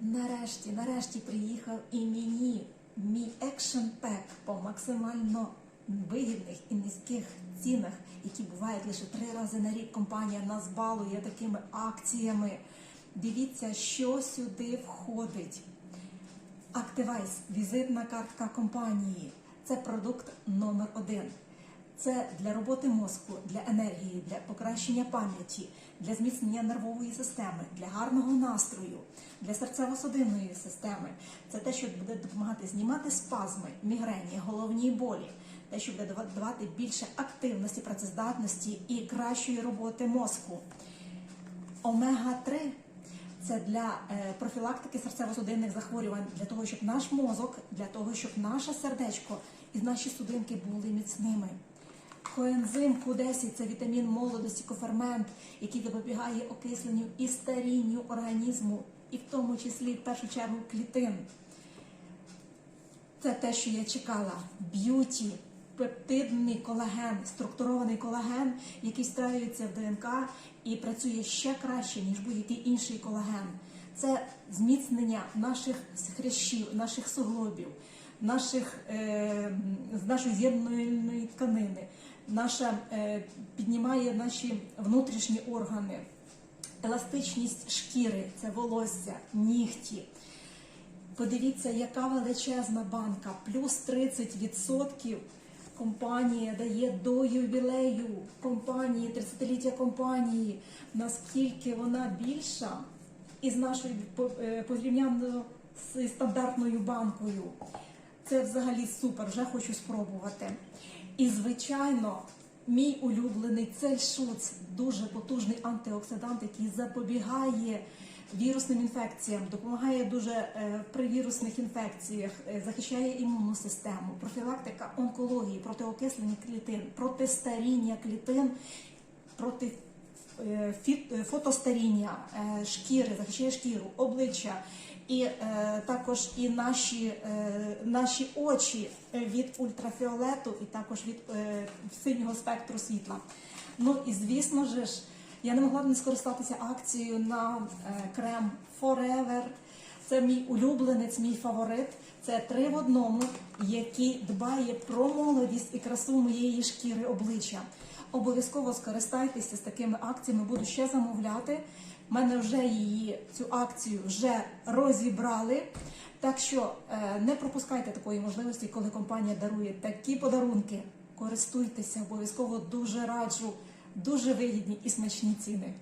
Нарешті, нарешті приїхав і мені мій екшн пек по максимально вигідних і низьких цінах, які бувають лише три рази на рік. Компанія нас балує такими акціями. Дивіться, що сюди входить. Активайс візитна картка компанії. Це продукт номер один. Це для роботи мозку, для енергії, для покращення пам'яті, для зміцнення нервової системи, для гарного настрою, для серцево-судинної системи. Це те, що буде допомагати знімати спазми, мігрені, головні болі, те, що буде давати більше активності, працездатності і кращої роботи мозку. Омега-3 це для е, профілактики серцево-судинних захворювань, для того, щоб наш мозок, для того, щоб наше сердечко і наші судинки були міцними. Коензим Q10 – це вітамін молодості, кофермент, який запобігає окисленню і старінню організму, і в тому числі в першу чергу клітин. Це те, що я чекала. Б'юті, пептидний колаген, структурований колаген, який встраюється в ДНК і працює ще краще, ніж будь-який інший колаген. Це зміцнення наших хрящів, наших суглобів, наших, е, з нашої з'єднувальної тканини, наша, е, піднімає наші внутрішні органи, еластичність шкіри, це волосся, нігті. Подивіться, яка величезна банка, плюс 30% компанія дає до ювілею компанії, 30-ліття компанії, наскільки вона більша із нашою е, порівняно з стандартною банкою. Це взагалі супер, вже хочу спробувати. І, звичайно, мій улюблений цельшуц, дуже потужний антиоксидант, який запобігає вірусним інфекціям, допомагає дуже е, при вірусних інфекціях, е, захищає імунну систему, профілактика онкології, протиокислення клітин, протистаріння клітин, проти е, фотостаріння шкіри, захищає шкіру, обличчя. І е, також і наші, е, наші очі від ультрафіолету, і також від е, синього спектру світла. Ну і звісно ж, я не могла б не скористатися акцією на е, крем Forever. Це мій улюбленець, мій фаворит. Це три в одному, який дбає про молодість і красу моєї шкіри обличчя. Обов'язково скористайтеся з такими акціями, буду ще замовляти. У мене вже її цю акцію вже розібрали. Так що е, не пропускайте такої можливості, коли компанія дарує такі подарунки. Користуйтеся, обов'язково дуже раджу, дуже вигідні і смачні ціни.